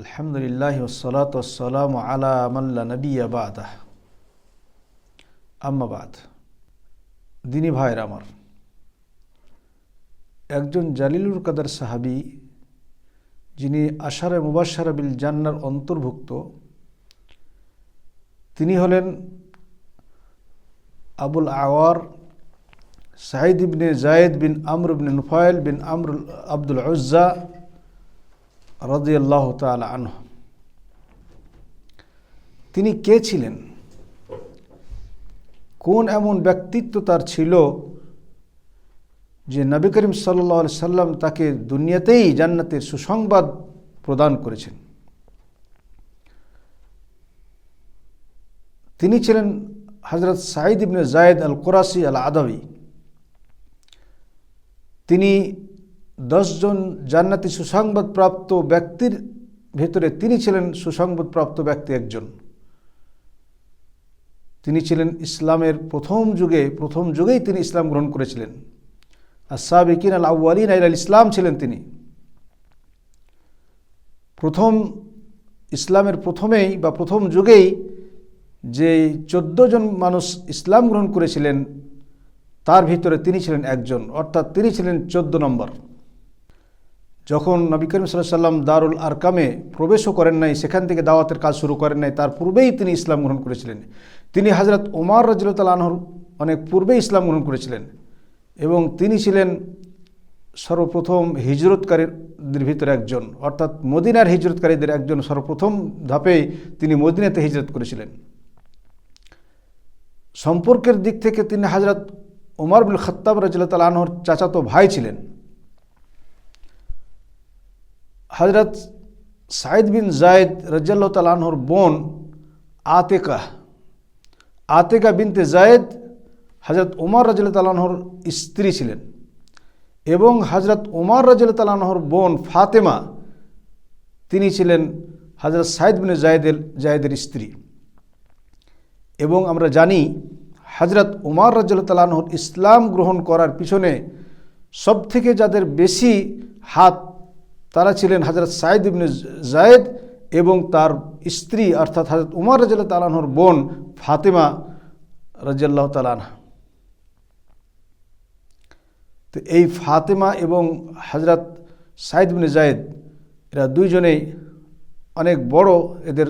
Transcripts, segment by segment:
আলহামদুলিল্লাহ ওসলাত ওসালাম আলা মাল্লা নবী আবাদাহ আম্মাবাদ দিনী ভাইয়ের আমার। একজন জালিলুর কাদার সাহাবি, যিনি আশারে মুবাসারা বিল জান্নার অন্তর্ভুক্ত, তিনি হলেন Abul Awar Said ibn Zayd bin Amr ibn Nufayl bin Amrul Abdul Uzza রদিয়াল্লাহ তালা আনহ। তিনি কে ছিলেন? কোন এমন ব্যক্তিত্ব তার ছিল যে নবী করিম সাল্লা সাল্লাম তাকে দুনিয়াতেই জান্নাতের সুসংবাদ প্রদান করেছেন? তিনি ছিলেন হজরত সাঈদ ইবনে জায়েদ আল কোরাসি আল আদাবি তিনি দশজন জান্নাতি সুসংবাদপ্রাপ্ত ব্যক্তির ভেতরে তিনি ছিলেন সুসংবাদপ্রাপ্ত ব্যক্তি একজন। তিনি ছিলেন ইসলামের প্রথম যুগে, প্রথম যুগেই তিনি ইসলাম গ্রহণ করেছিলেন। আর সাবিকিন আল আউ্বালিন আল ইসলাম ছিলেন তিনি। প্রথম ইসলামের প্রথমেই বা প্রথম যুগেই যে চোদ্দ জন মানুষ ইসলাম গ্রহণ করেছিলেন, তার ভিতরে তিনি ছিলেন একজন, অর্থাৎ তিনি ছিলেন চোদ্দ নম্বর। যখন নবী করিম সাল্লাহ সাল্লাম দারুল আরকামে প্রবেশও করেন নাই, সেখান থেকে দাওয়াতের কাজ শুরু করেন নাই, তার পূর্বেই তিনি ইসলাম গ্রহণ করেছিলেন। তিনি হজরত ওমার রাজিউতাল আনহর অনেক পূর্বেই ইসলাম গ্রহণ করেছিলেন এবং তিনি ছিলেন সর্বপ্রথম হিজরতকারীদের ভিতরে একজন, অর্থাৎ মদিনার হিজরতকারীদের একজন সর্বপ্রথম ধাপে তিনি মদিনাতে হিজরত করেছিলেন। সম্পর্কের দিক থেকে তিনি হাজরত ওমর বিন খত্তাব রাজিউতাল আনহর চাচাতো ভাই ছিলেন। হজরত সাইদ বিন জায়দ রাজ্লাহ তালাহর বোন আতেকা আতেকা বিনতে জায়দ হজরত উমর রাজিল তালাহর স্ত্রী ছিলেন এবং হজরত উমর রাজিল তালাহর বোন ফাতেমা, তিনি ছিলেন হজরত সাইদ বিন জায়দের জায়দের স্ত্রী। এবং আমরা জানি হজরত উমর রাজিল তালাহর ইসলাম গ্রহণ করার পিছনে সবথেকে যাদের বেশি হাত তারা ছিলেন হজরত সাইদ ইবনে জায়েদ এবং তার স্ত্রী অর্থাৎ হজরত উমর রাজিয়াল তালানহর বোন ফাতেমা রাজিয়াল্লাহ তালানা তো এই ফাতেমা এবং হজরত সাইদ ইবনে জায়েদ এরা দুইজনেই অনেক বড়, এদের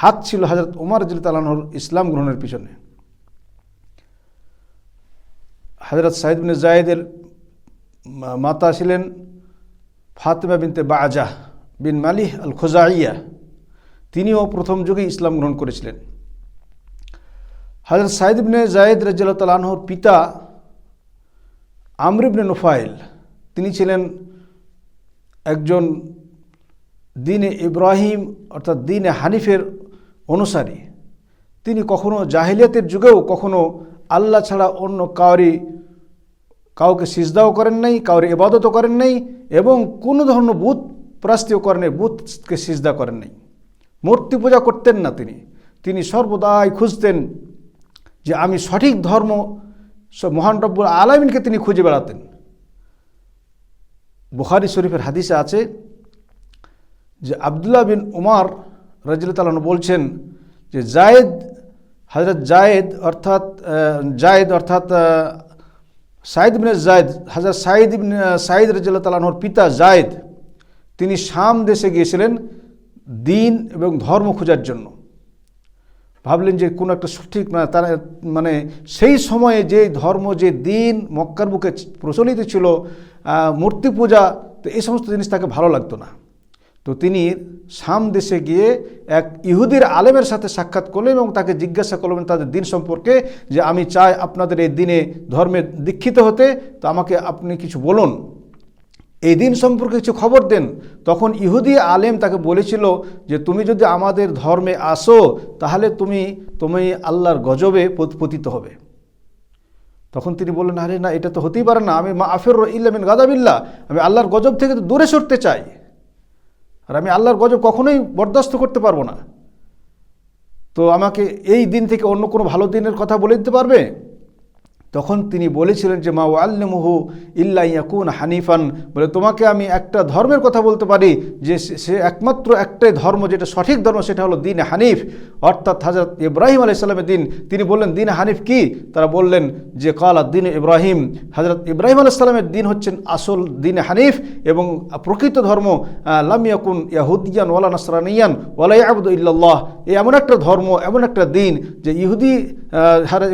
হাত ছিল হজরত উমর রাজিল তালাহর ইসলাম গ্রহণের পিছনে। হজরত সাইদ বিন জায়েদের মাতা ছিলেন ফাতেমা বিনতে বাজাহ বিন মালিহ আল খোজাইয়া তিনিও প্রথম যুগে ইসলাম গ্রহণ করেছিলেন। হজরত সাইদ ইবনে জায়েদ রাজ্লাহ তালাহর পিতা আমরিবনে নোফাইল, তিনি ছিলেন একজন দিনে ইব্রাহিম অর্থাৎ দিনে হানিফের অনুসারী। তিনি কখনো জাহিলিয়াতের যুগেও কখনো আল্লাহ ছাড়া অন্য কাউরি কাউকে সিজদাও করেন নাই, কাউরে এবাদতও করেন নাই, এবং কোনো ধরনের বুথ প্রাস্তীয় করেন নাই বুথকে সিজদা করেন নাই। মূর্তি পূজা করতেন না তিনি। তিনি সর্বদাই খুঁজতেন যে আমি সঠিক ধর্ম মহান রব্বুল আলমিনকে তিনি খুঁজে বেড়াতেন। বুখারি শরীফের হাদিসে আছে যে আবদুল্লাহ বিন উমার রাজিল তালন বলছেন যে জায়েদ হজরত জায়েদ অর্থাৎ জায়েদ অর্থাৎ সাইদ ইবনে জায়দ হাজার সাইদ ইবনে সাইদ রাজিল্লা তালাহর পিতা জায়দ তিনি শাম দেশে গিয়েছিলেন দিন এবং ধর্ম খোঁজার জন্য। ভাবলেন যে কোনো একটা সঠিক না তার মানে সেই সময়ে যে ধর্ম, যে দিন মক্কার বুকে প্রচলিত ছিল মূর্তি পূজা, তো এই সমস্ত জিনিস তাকে ভালো লাগতো না। তো তিনি শাম দেশে গিয়ে এক ইহুদির আলেমের সাথে সাক্ষাৎ করলেন এবং তাকে জিজ্ঞাসা করলেন, তাদের দিন সম্পর্কে যে আমি চাই আপনাদের এই দিনে ধর্মে দীক্ষিত হতে, তো আমাকে আপনি কিছু বলুন। এই দিন সম্পর্কে কিছু খবর দেন। তখন ইহুদি আলেম তাকে বলেছিল যে, তুমি যদি আমাদের ধর্মে আসো, তাহলে তুমি তুমি আল্লাহর গজবে পতিত হবে। তখন তিনি বললেন, আরে না, এটা তো হতেই পারে না। আমি মা আফের ইল্লামিন গাদাবিল্লা আমি আল্লাহর গজব থেকে তো দূরে সরতে চাই। আর আমি আল্লাহর গজব কখনোই বরদাস্ত করতে পারব না। তো আমাকে এই দিন থেকে অন্য কোনো ভালো দিনের কথা বলে দিতে পারবে? তখন তিনি বলেছিলেন যে মা ওয়াল্লিমুহু ইল্লা ইয়াকুন হানিফান। বলে তোমাকে আমি একটা ধর্মের কথা বলতে পারি যে সে- একমাত্র একটাই ধর্ম যেটা সঠিক ধর্ম সেটা হলো দিন হানিফ। অর্থাৎ হাজরত ইব্রাহিম আলাইসাল্লামের দিন। তিনি বললেন দিন হানিফ কি? তারা বললেন যে কালা দিন ইব্রাহিম। হজরত ইব্রাহিম আলাইসাল্লামের দিন হচ্ছেন আসল দিন হানিফ এবং প্রকৃত ধর্ম আহ, লাম ইয়াকুন ইয়াহুদিয়ান ওয়ালা নাসরানিয়ান ওয়ালা আবুদ ইল্লাল্লাহ। এই এমন একটা ধর্ম এমন একটা দিন যে ইহুদি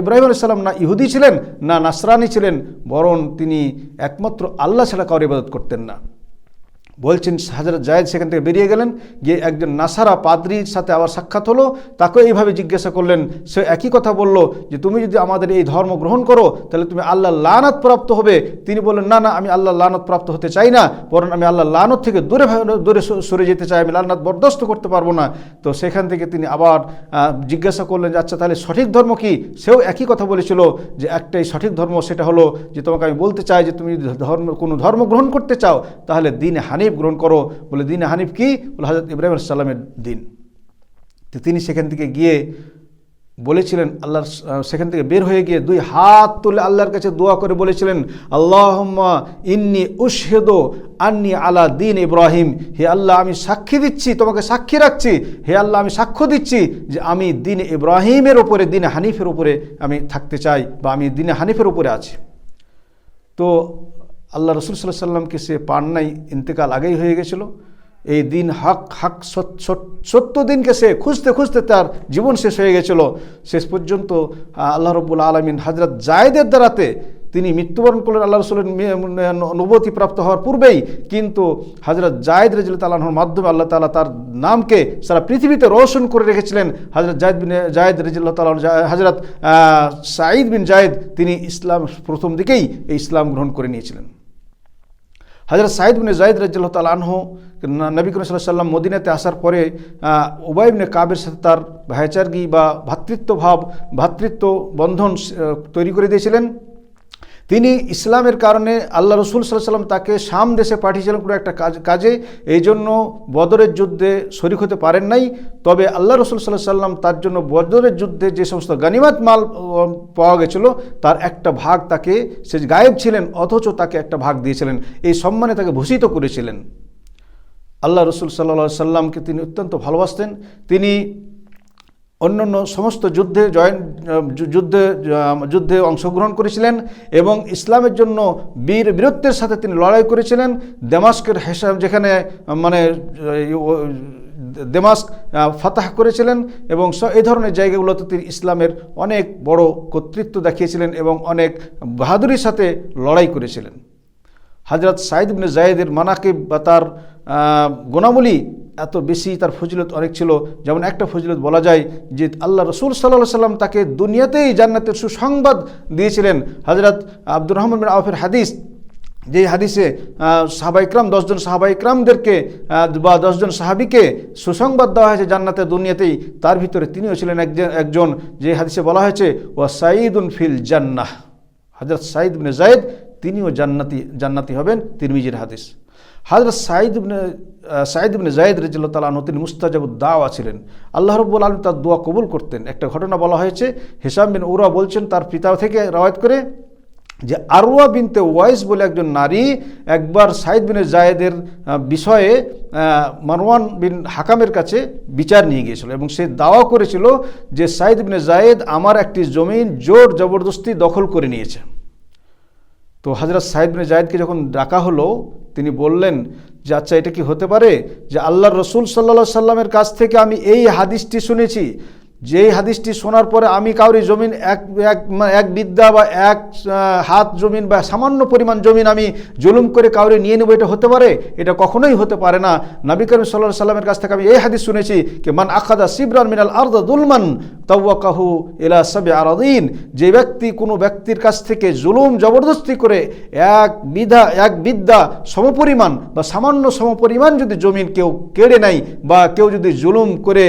ইব্রাহিম আলাইসাল্লাম না ইহুদি ছিলেন, না নাসরানি ছিলেন, বরং তিনি একমাত্র আল্লাহ ছাড়া কাউর ইবাদত করতেন না। বলছেন হাজরত জায়েদ সেখান থেকে বেরিয়ে গেলেন, গিয়ে একজন নাসারা পাদ্রির সাথে আবার সাক্ষাৎ হলো, তাকে এইভাবে জিজ্ঞাসা করলেন, সে একই কথা বলল যে তুমি যদি আমাদের এই ধর্ম গ্রহণ করো, তাহলে তুমি আল্লাহ লানত প্রাপ্ত হবে। তিনি বললেন, না না, আমি আল্লাহ লানত প্রাপ্ত হতে চাই না, বরং আমি আল্লাহ লানত থেকে দূরে দূরে সরে যেতে চাই, আমি লানত বরদাস্ত করতে পারব না। তো সেখান থেকে তিনি আবার জিজ্ঞাসা করলেন যে আচ্ছা তাহলে সঠিক ধর্ম কি? সেও একই কথা বলেছিল যে, একটাই সঠিক ধর্ম, সেটা হলো যে, তোমাকে আমি বলতে চাই যে, তুমি যদি ধর্ম, কোনো ধর্ম গ্রহণ করতে চাও, তাহলে দিন হানিফ গ্রহণ করো বলে দিন হানিফ কি? বলে হজরত ইব্রাহিম সাল্লামের দিন। তো তিনি সেখান থেকে গিয়ে বলেছিলেন, আল্লাহর সেখান থেকে বের হয়ে গিয়ে দুই হাত তুলে আল্লাহর কাছে দোয়া করে বলেছিলেন আল্লাহ ইন্নি উশহেদ আন্নি আলা দিন ইব্রাহিম। হে আল্লাহ, আমি সাক্ষী দিচ্ছি, তোমাকে সাক্ষী রাখছি। হে আল্লাহ, আমি সাক্ষ্য দিচ্ছি যে আমি দিন ইব্রাহিমের উপরে, দিন হানিফের উপরে আমি থাকতে চাই বা আমি দিন হানিফের উপরে আছি। তো আল্লাহ রসুল সাল্লাহ সাল্লামকে সে পান নাই, ইন্তেকাল আগেই হয়ে গেছিল। এই দিন হক হক সত- সত- সত্য দিনকে সে খুঁজতে খুঁজতে তার জীবন শেষ হয়ে গেছিল। শেষ পর্যন্ত আল্লাহ রব্বুল আলমিন হজরত জায়দের দ্বারাতে তিনি মৃত্যুবরণ করলেন আল্লাহ রসুলের নবতী প্রাপ্ত হওয়ার পূর্বেই। কিন্তু হজরত জায়দ রাজিল তালাহর মাধ্যমে আল্লাহ তালা তার নামকে সারা পৃথিবীতে রোশন করে রেখেছিলেন। হজরত জায়দ বিন জায়দ রাজিল্লাহ তালা হজরত সাঈদ বিন জায়দ তিনি ইসলাম প্রথম দিকেই এই ইসলাম গ্রহণ করে নিয়েছিলেন। হজরত সাইদ বিন জাইদ রাজ্লাহ তাল আনহু, নবী করিম সাল্লাহ সাল্লাম মদিনাতে আসার পরে উবাইবনে কাবের সাথে তার ভাইচারগি বা ভাতৃত্বভাব ভাতৃত্ব বন্ধন তৈরি করে দিয়েছিলেন। তিনি ইসলামের কারণে আল্লাহ রসুল সাল্লাম তাকে শাম দেশে পাঠিয়েছিলেন কোনো একটা কাজ, কাজে। এই জন্য বদরের যুদ্ধে শরিক হতে পারেন নাই। তবে আল্লাহ রসুল সাল্লাহ সাল্লাম তার জন্য বদরের যুদ্ধে যে সমস্ত গানিমাত মাল পাওয়া গেছিল, তার একটা ভাগ তাকে, সে গায়েব ছিলেন, অথচ তাকে একটা ভাগ দিয়েছিলেন। এই সম্মানে তাকে ভূষিত করেছিলেন। আল্লাহ রসুল সাল্লা সাল্লামকে তিনি অত্যন্ত ভালোবাসতেন। তিনি অন্যান্য সমস্ত যুদ্ধে জয়েন যুদ্ধে যুদ্ধে অংশগ্রহণ করেছিলেন এবং ইসলামের জন্য বীর বীরত্বের সাথে তিনি লড়াই করেছিলেন। দেমাস্কের হেসাব যেখানে মানে দেমাস্ক ফাতাহ করেছিলেন এবং এই ধরনের জায়গাগুলোতে তিনি ইসলামের অনেক বড় কর্তৃত্ব দেখিয়েছিলেন এবং অনেক বাহাদুরির সাথে লড়াই করেছিলেন। হজরত সাইদ ইবনে জায়েদের মানাকিব বা তার গুণাবলী এত বেশি তার ফজিলত অনেক ছিল। যেমন একটা ফজিলত বলা যায় যে আল্লাহ রসুল সাল্লাহ সাল্লাম তাকে দুনিয়াতেই জান্নাতের সুসংবাদ দিয়েছিলেন। হজরত আব্দুর রহমান বিন আউফের হাদিস যে হাদিসে আহ, সাহাবা ইকরাম দশজন সাহাবা ইকরামদেরকে আহ, বা দশজন সাহাবিকে সুসংবাদ দেওয়া হয়েছে জান্নাতের দুনিয়াতেই তার ভিতরে তিনিও ছিলেন একজন একজন যে হাদিসে বলা হয়েছে ও সাঈদুন ফিল জান্নাহ। হজরত সাঈদ বিন তিনিও জান্নাতি জান্নাতি হবেন তিরমিজির হাদিস। হজরত সাঈদ সাঈদ ইবনে জায়েদ রাজিল্লাহ তালা তিনি মুস্তাজাবুদ দাওয়া ছিলেন। আল্লাহ রব্বুল আলম তার দোয়া কবুল করতেন। একটা ঘটনা বলা হয়েছে, হিসাম বিন উরা বলছেন, তার পিতা থেকে রওয়ায়ত করে যে আরওয়া বিনতে ওয়াইস বলে একজন নারী একবার সাইদ বিন জায়েদের বিষয়ে মারওয়ান বিন হাকামের কাছে বিচার নিয়ে গিয়েছিল এবং সে দাওয়া করেছিল যে সাইদ বিন জায়েদ আমার একটি জমিন জোর জবরদস্তি দখল করে নিয়েছে। তো হজরত সাইদ বিন জায়েদকে যখন ডাকা হলো, তিনি বললেন যে আচ্ছা এটা কি হতে পারে? যে আল্লাহর রসুল সাল্লা সাল্লামের কাছ থেকে আমি এই হাদিসটি শুনেছি। যেই হাদিসটি শোনার পরে আমি কাউরি জমিন এক এক মানে এক বিদ্যা বা এক হাত জমিন বা সামান্য পরিমাণ জমিন আমি জুলুম করে কাউরি নিয়ে নেব, এটা হতে পারে? এটা কখনোই হতে পারে না। নবী করিম সাল্লাহ সাল্লামের কাছ থেকে আমি এই হাদিস শুনেছি কি, মান আখাদা সিবরান মিনাল আর্দ দুলমান তাওয়াকাহু ইলা সাবে আরাদিন যে ব্যক্তি কোনো ব্যক্তির কাছ থেকে জুলুম জবরদস্তি করে এক বিধা, এক বিদ্যা সমপরিমাণ বা সামান্য সমপরিমাণ যদি জমিন কেউ কেড়ে নেয় বা কেউ যদি জুলুম করে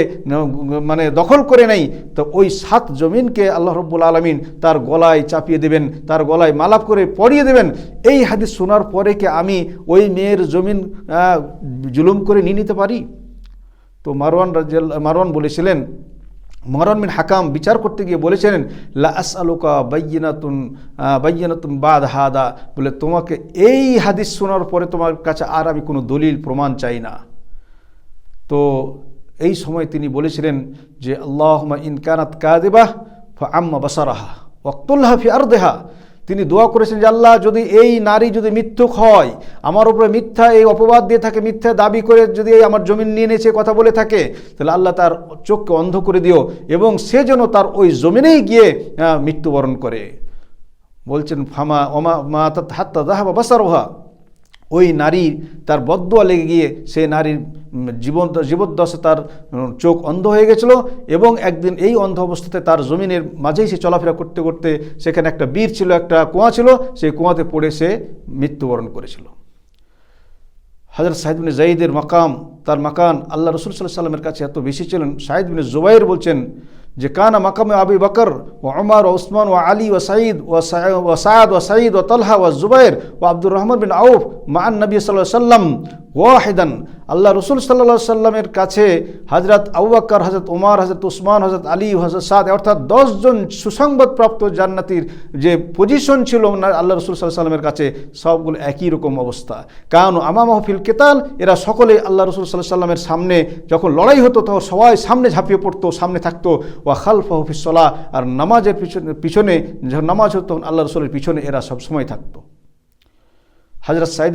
মানে দখল করে নেয় তো ওই সাত জমিনকে আল্লাহ রব্বুল আলমিন তার গলায় চাপিয়ে দেবেন, তার গলায় মালাপ করে পড়িয়ে দেবেন। এই হাদিস শোনার পরে কি আমি ওই মেয়ের জমিন জুলুম করে নিয়ে নিতে পারি? তো মারওয়ান রাজিয়াল, মারওয়ান বলেছিলেন মরন বিন হাকাম বিচার করতে গিয়ে বলেছিলেন, লা আস আলুকা বাইনাতুন বাইনাতুন বাদ হাদা। বলে, তোমাকে এই হাদিস শোনার পরে তোমার কাছে আর আমি কোনো দলিল, প্রমাণ চাই না। তো এই সময় তিনি বলেছিলেন যে আল্লাহ ইনকানাত কাদেবাহ আম্মা বাসারাহা ওয়াক্তুল্লাহ ফি আর দেহা তিনি দোয়া করেছেন যে, আল্লাহ, যদি এই নারী যদি মিথ্যুক হয়, আমার উপরে মিথ্যা এই অপবাদ দিয়ে থাকে, মিথ্যা দাবি করে যদি এই আমার জমিন নিয়ে নিয়েছে কথা বলে থাকে, তাহলে আল্লাহ তার চোখকে অন্ধ করে দিও এবং সে যেন তার ওই জমিনেই গিয়ে মৃত্যুবরণ করে। বলছেন, ফামা ওমা মা হাত্তা দাহাবা বাসারোহা। ওই নারী তার বদুয়া লেগে গিয়ে সে নারীর জীবন জীবদ্দশা তার চোখ অন্ধ হয়ে গেছিল এবং একদিন এই অন্ধ অবস্থাতে তার জমিনের মাঝেই সে চলাফেরা করতে করতে সেখানে একটা বীর ছিল, একটা কুয়া ছিল, সেই কুয়াতে পড়ে সে মৃত্যুবরণ করেছিল। হজরত সাহিদ বিন জাইদের মাকাম, তার মাকান আল্লাহ রসুল সাল্লাহ সাল্লামের কাছে এত বেশি ছিলেন। সাহিদ বিন জুবাইর বলছেন যে, কানা মাকামে আবি বকর ও অমর ও ওসমান ও আলী ও সাঈদ ও ও সাদ ও সাঈদ ও তলহা ও জুবাইর ও আব্দুর রহমান বিন আউফ মান নবী সাল্লাহ সাল্লাম ওয়াহিদান আল্লাহ রসুল সাল্লাহ সাল্লামের কাছে হজরত আউবাক্কর হজরত উমার হজরত উসমান হজরত আলী হজরত সাদ, অর্থাৎ দশজন সুসংবাদপ্রাপ্ত জান্নাতির যে পজিশন ছিল আল্লাহ রসুল সাল্লাহ সাল্লামের কাছে সবগুলো একই রকম অবস্থা। কারণ আমা মাহফিল কেতাল, এরা সকলে আল্লাহ রসুল সাল্লাহ সাল্লামের সামনে যখন লড়াই হতো তখন সবাই সামনে ঝাঁপিয়ে পড়তো, সামনে থাকতো। ওয়া খালফ হফিসলা আর নামাজের পিছনে পিছনে যখন নামাজ হতো তখন আল্লাহ রসুলের পিছনে এরা সব সময় থাকতো হজরত সাইদ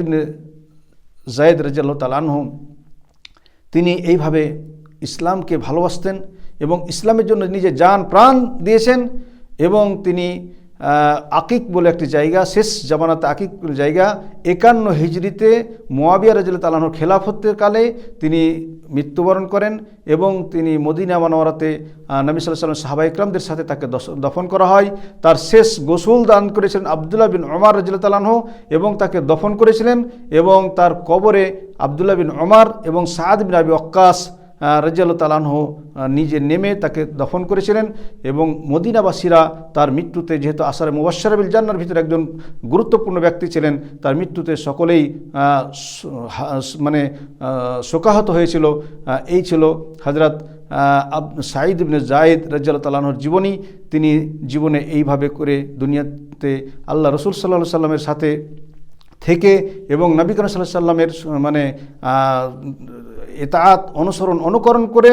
জায়দ তালান তালানহ তিনি এইভাবে ইসলামকে ভালোবাসতেন এবং ইসলামের জন্য নিজে যান প্রাণ দিয়েছেন এবং তিনি আকিক বলে একটি জায়গা, শেষ জামানাতে আকিক জায়গা। একান্ন হিজড়িতে মোয়াবিয়া রাজিয়াল তালাহর খেলাফতের কালে তিনি মৃত্যুবরণ করেন এবং তিনি মদিনা মানোয়ারাতে নবী সাল্লাহ সাল্লাম সাহাবা ইকরামদের সাথে তাকে দফন করা হয়। তার শেষ গোসল দান করেছিলেন আবদুল্লাহ বিন অমার রাজিয়াল তালাহ এবং তাকে দফন করেছিলেন এবং তার কবরে আবদুল্লাহ বিন অমার এবং সাদ বিন আবি অক্কাস রাজিয়াল তালাহ নিজে নেমে তাকে দফন করেছিলেন এবং মদিনাবাসীরা তার মৃত্যুতে, যেহেতু আসারে মুবাসারাবিল জান্নার ভিতরে একজন গুরুত্বপূর্ণ ব্যক্তি ছিলেন, তার মৃত্যুতে সকলেই মানে শোকাহত হয়েছিল। এই ছিল হজরত সাঈদ ইবনে জায়েদ রাজ্জাল তালাহর জীবনী। তিনি জীবনে এইভাবে করে দুনিয়াতে আল্লাহ রসুল সাল্লাহ সাল্লামের সাথে থেকে এবং নবী সাল্লাহ সাল্লামের মানে এতাত অনুসরণ, অনুকরণ করে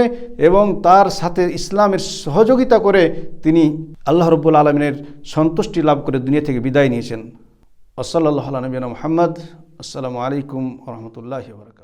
এবং তার সাথে ইসলামের সহযোগিতা করে তিনি আল্লাহ রব্বুল আলমিনের সন্তুষ্টি লাভ করে দুনিয়া থেকে বিদায় নিয়েছেন। ওসল্লাহ নবীন মোহাম্মদ। আসসালামু আলাইকুম রহমতুল্লাহ বরকাত